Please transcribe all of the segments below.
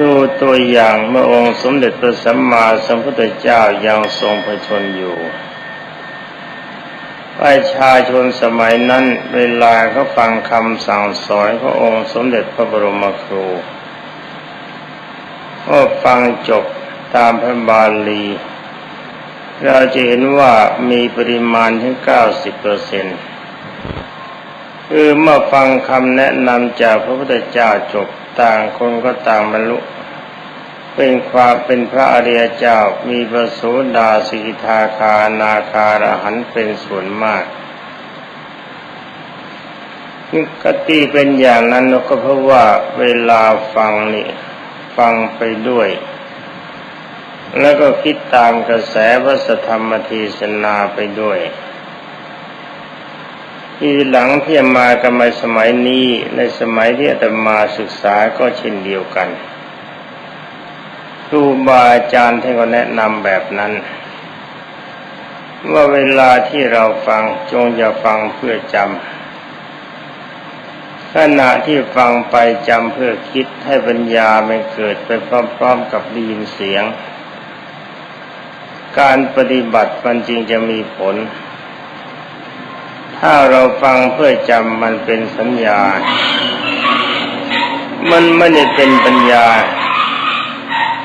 ดูตัวอย่างเมื่อองค์สมเด็จพระสัมมาสัมพุทธเจ้ายังทรงพระชนอยู่ประชาชนสมัยนั้นเวลาเขาฟังคำสั่งสอนขององค์สมเด็จพระบรมครูก็ฟังจบตามพระบาลี เราจะเห็นว่ามีปริมาณถึงเก้าสิบเปอร์เซ็นต์คือเมื่อฟังคำแนะนำจากพระพุทธเจ้าจบ ต่างคนก็ต่างบรรลุ เป็นความเป็นพระอริยเจ้ามีประสูดาสิกาคานาคารหันเป็นส่วนมากกติเป็นอย่างนั้นก็เพราะว่าเวลาฟังนี่ฟังไปด้วย แล้วก็คิดตามกระแสพระธรรมเทศนาไปด้วย ทีหลังที่มากันมาสมัยนี้ในสมัยที่อาตมาศึกษาก็เช่นเดียวกันครูบาอาจารย์ท่านก็แนะนำแบบนั้น ว่าเวลาที่เราฟังจงอย่าฟังเพื่อจำขณะที่ฟังไปจำเพื่อคิดให้ปัญญามันเกิดไปพร้อมๆกับได้ยินเสียง การปฏิบัติมันจริงจะมีผล ถ้าเราฟังเพื่อจำมันเป็นสัญญา มันไม่ได้เป็นปัญญา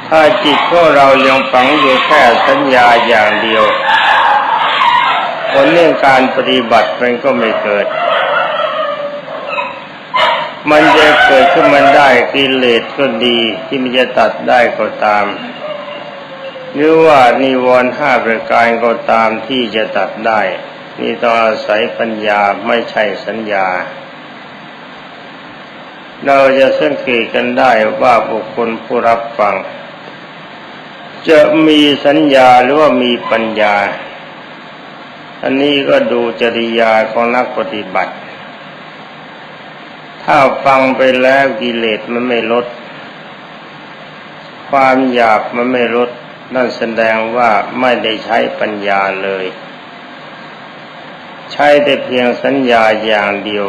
ถ้าจิตของเรายังฝังอยู่แค่สัญญาอย่างเดียว ผลเรื่องการปฏิบัติมันก็ไม่เกิด มันจะเกิดขึ้นมันได้กิเลสก็ดีที่มันจะตัดได้ก็ตาม หรือว่านิวรณ์ห้าประการก็ตามที่จะตัดได้ นี่ต้องอาศัยปัญญาไม่ใช่สัญญา เราจะสังเกตกันได้ว่าบุคคลผู้รับฟัง จะมีสัญญาหรือว่ามีปัญญา อันนี้ก็ดูจริยาของนักปฏิบัติ ถ้าฟังไปแล้วกิเลสมันไม่ลด ความหยาบมันไม่ลดนั่นแสดงว่าไม่ได้ใช้ปัญญาเลย ใช้แต่เพียงสัญญาอย่างเดียว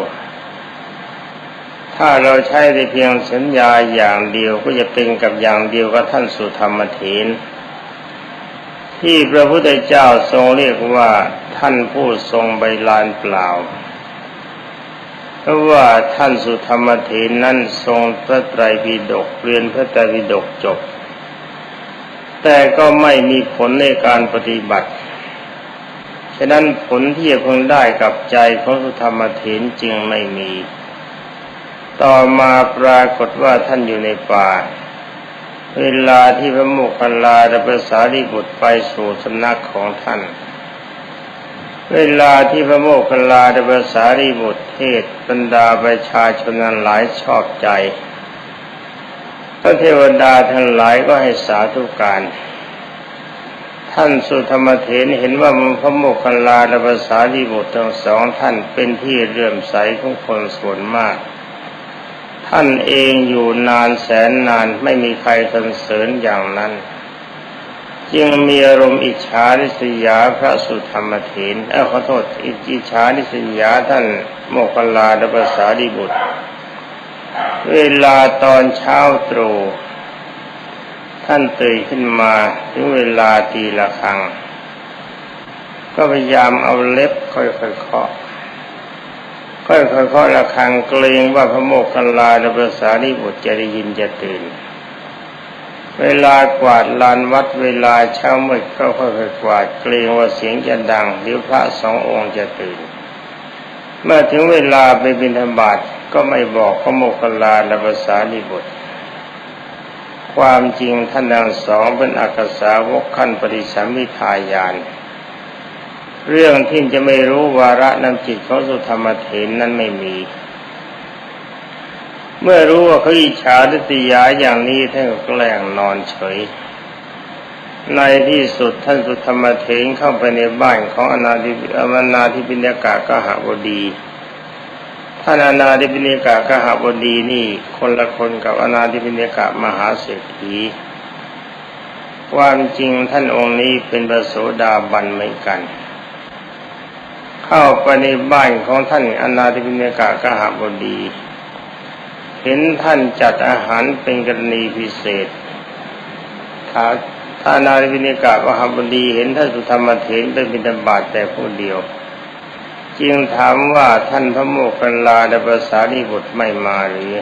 ถ้าเราใช้แต่เพียงสัญญาอย่างเดียวก็จะเป็นกับอย่างเดียวกับท่านสุธรรมเถนที่พระพุทธเจ้าทรงเรียกว่าท่านผู้ทรงใบลานเปล่าเพราะว่าท่านสุธรรมเถนนั้นทรงพระไตรปิฎกเรียนพระไตรปิฎกจบ แต่ก็ไม่มีผลในการปฏิบัติ ฉะนั้นผลที่จะพึงได้กับใจของสุธรรมเถนจึงไม่มี ต่อมาปรากฏว่าท่านอยู่ในป่า เวลาที่พระโมคคัลลาและพระสารีบุตรไปสู่สำนักของท่าน เวลาที่พระโมคคัลลาและพระสารีบุตรเทศบรรดาประชาชนนั้นหลายชอบใจพระเทวดาทั้งหลายก็ให้สาธุการ ท่านสุธรรมเถนเห็นว่าพระโมคคัลลาและภาษาดีบุตรทั้งสองท่านเป็นที่เลื่อมใสของคนส่วนมาก ท่านเองอยู่นานแสนนานไม่มีใครสรรเสริญอย่างนั้น จึงมีอารมณ์อิจฉาริษยาพระสุธรรมเถนเออขอโทษอิจฉาริษยาท่านโมคคัลลาและภาษาดีบุตร เวลาตอนเช้าตรู่ ท่านตื่นขึ้นมาถึงเวลาตีละครังก็พยายามเอาเล็บค่อยๆเคาะค่อยๆเคาะละครังเกรงว่าพระโมกขันลาในภาษานิบุตรจะได้ยินจะตื่น เวลากวาดลานวัดเวลาเช้ามืดก็ค่อยๆกวาดเกรงว่าเสียงจะดังเดี๋ยวพระสององค์จะตื่น เมื่อถึงเวลาไปบิณฑบาตก็ไม่บอกพระโมกขันลาในภาษานิบุตร ความจริงท่านทั้งสองเป็นอักษาวกขั้นปริสัมมิทายาน เรื่องที่จะไม่รู้วาระนำจิตของสุธรรมเถนนั้นไม่มี เมื่อรู้ว่าเขาอิจฉาดิษยาอย่างนี้ท่านก็แกล้งนอนเฉย ในที่สุดท่านสุธรรมเถนเข้าไปในบ้านของอนาธิอมนาธิปิญกากหบดี ท่านอนาธิปิณิกากหบดีนี่คนละคนกับอนาธิปิณิกามหาเศรษฐีความจริงท่านองค์นี้เป็นพระโสดาบันเหมือนกัน เข้าไปในบ้านของท่านอนาธิปิณิกากหบดี เห็นท่านจัดอาหารเป็นกรณีพิเศษถ้าถ้านาวินิกาวหบดีเห็นท่านสุธรรมเถรเป็นบิณฑบาตแต่ผู้เดียว จึงถามว่าท่านพระโมคคัลลาและภาษาลีบุตรไม่มาหรือ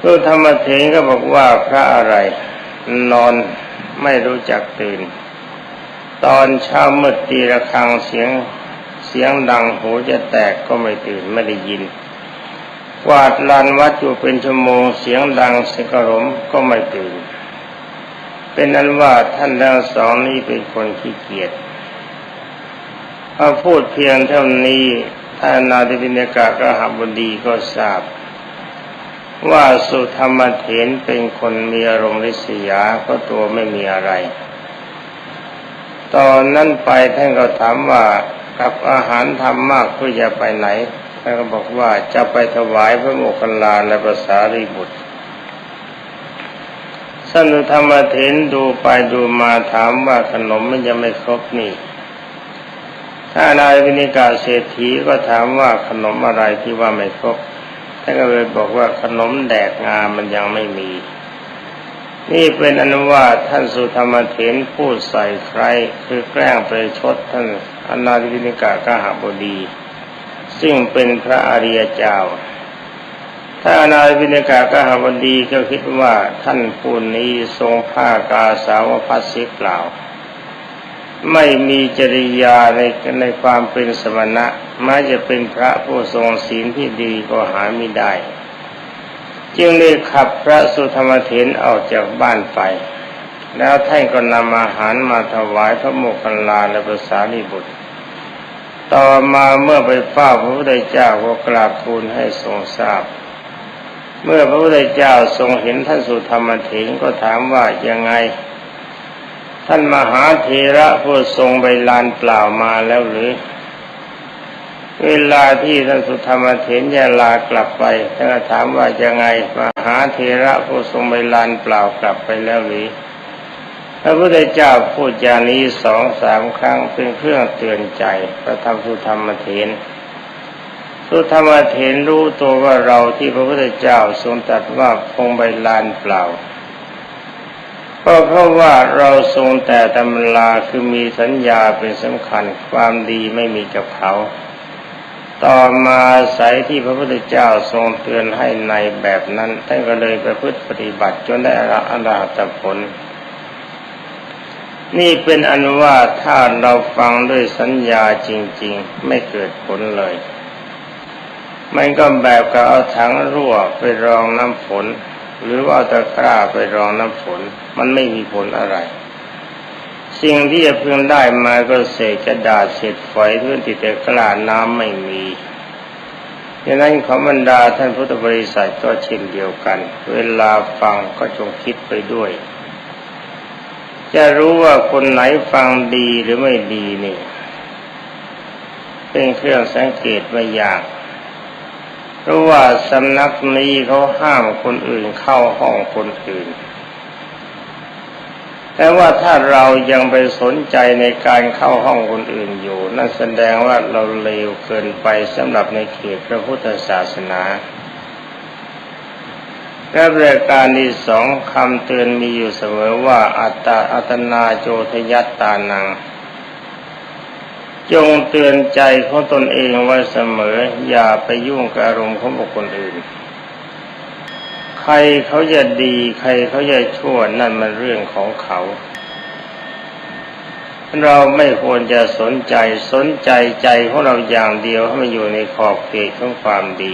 สุธรรมเถรก็บอกว่าพระอะไรนอนไม่รู้จักตื่น ตอนเช้ามืดตีระฆังเสียงเสียงดังหูจะแตกก็ไม่ตื่นไม่ได้ยิน กวาดลานวัดอยู่เป็นชั่วโมงเสียงดังเสกรมก็ไม่ตื่น เป็นนั้นว่าท่านทั้งสองนี้เป็นคนขี้เกียจ พอพูดเพียงเท่านี้ท่านนาธิปินกากรหับบดีก็ทราบ ว่าสุธรรมเถนเป็นคนมีอารมณ์ริษยาก็ตัวไม่มีอะไร ตอนนั้นไปท่านก็ถามว่ากับอาหารทำมากเพื่อจะไปไหนท่านก็บอกว่าจะไปถวายพระโมคคัลลาในภาษารีบุตรสันุธรรมเถนดูไปดูมาถามว่าขนมมันยังไม่ครบนี่ ถ้านายวินิกาเศรษฐีก็ถามว่าขนมอะไรที่ว่าไม่ครบท่านก็เลยบอกว่าขนมแดกงามันยังไม่มี นี่เป็นอนุว่าท่านสุธรรมเถนพูดใส่ใคร คือแกล้งไปชดท่านอนาธิวินิกากหบดี ซึ่งเป็นพระอริยเจ้า ถ้าอนาธิวินิกากหบดีก็คิดว่าท่านผู้นี้ทรงผ้ากาสาวพัสสิเปล่า ไม่มีจริยาในในความเป็นสมณะม้จะเป็นพระผู้ทรงศีลที่ดีก็หาไม่ได้ จึงได้ขับพระสุธรรมเถนออกจากบ้านไป แล้วท่านก็นำอาหารมาถวายพระโมคคัลลาและภาษาลิบุตร ต่อมาเมื่อไปเฝ้าพระพุทธเจ้าก็กราบทูลให้ทรงทราบ เมื่อพระพุทธเจ้าทรงเห็นท่านสุธรรมเถนก็ถามว่ายังไง ท่านมหาเถระผู้ทรงใบลานเปล่ามาแล้วหรือ เวลาที่ท่านสุธรรมเถนยาลากลับไปท่านถามว่ายังไงมหาเถระผู้ทรงใบลานเปล่ากลับไปแล้วหรือพระพุทธเจ้าพูดอย่างนี้สองสามครั้งเป็นเครื่องเตือนใจพระธรรมสุธรรมเถนสุธรรมเถนรู้ตัวว่าเราที่พระพุทธเจ้าทรงตรัสว่าคงใบลานเปล่า ก็เพราะว่าเราทรงแต่ตำราคือมีสัญญาเป็นสำคัญความดีไม่มีกับเขา ต่อมาสายที่พระพุทธเจ้าทรงเตือนให้ในแบบนั้นท่านก็เลยประพฤติปฏิบัติจนได้อรหัตผล นี่เป็นอนุว่าถ้าเราฟังด้วยสัญญาจริง ๆ ไม่เกิดผลเลยมันก็แบบกับเอาถังรั่วไปรองน้ำฝน หรือว่าตะกร้าไปรองน้ำฝนมันไม่มีผลอะไร สิ่งที่จะพึงได้มาก็เศษกระดาษเศษฝอยที่ติดแต่กระดาน้ำไม่มีดังนั้นขอบรรดาท่านพุทธบริษัทก็เช่นเดียวกัน เวลาฟังก็จงคิดไปด้วย จะรู้ว่าคนไหนฟังดีหรือไม่ดีนี่ เป็นเครื่องสังเกตไม่ยาก เพราะว่าสำนักนี้เขาห้ามคนอื่นเข้าห้องคนอื่น แต่ว่าถ้าเรายังไปสนใจในการเข้าห้องคนอื่นอยู่ นั่นแสดงว่าเราเลวเกินไปสำหรับในเขตพระพุทธศาสนาและรายการที่สองคำเตือนมีอยู่เสมอว่าอัตตาอัตนาโจทยัตตานัง จงเตือนใจของตนเองไว้เสมอ อย่าไปยุ่งกับอารมณ์ของบุคคลอื่น ใครเขาจะดี ใครเขาจะชั่วนั่นมันเรื่องของเขา เราไม่ควรจะสนใจสนใจใจของเราอย่างเดียวให้มันอยู่ในขอบเขตของความดี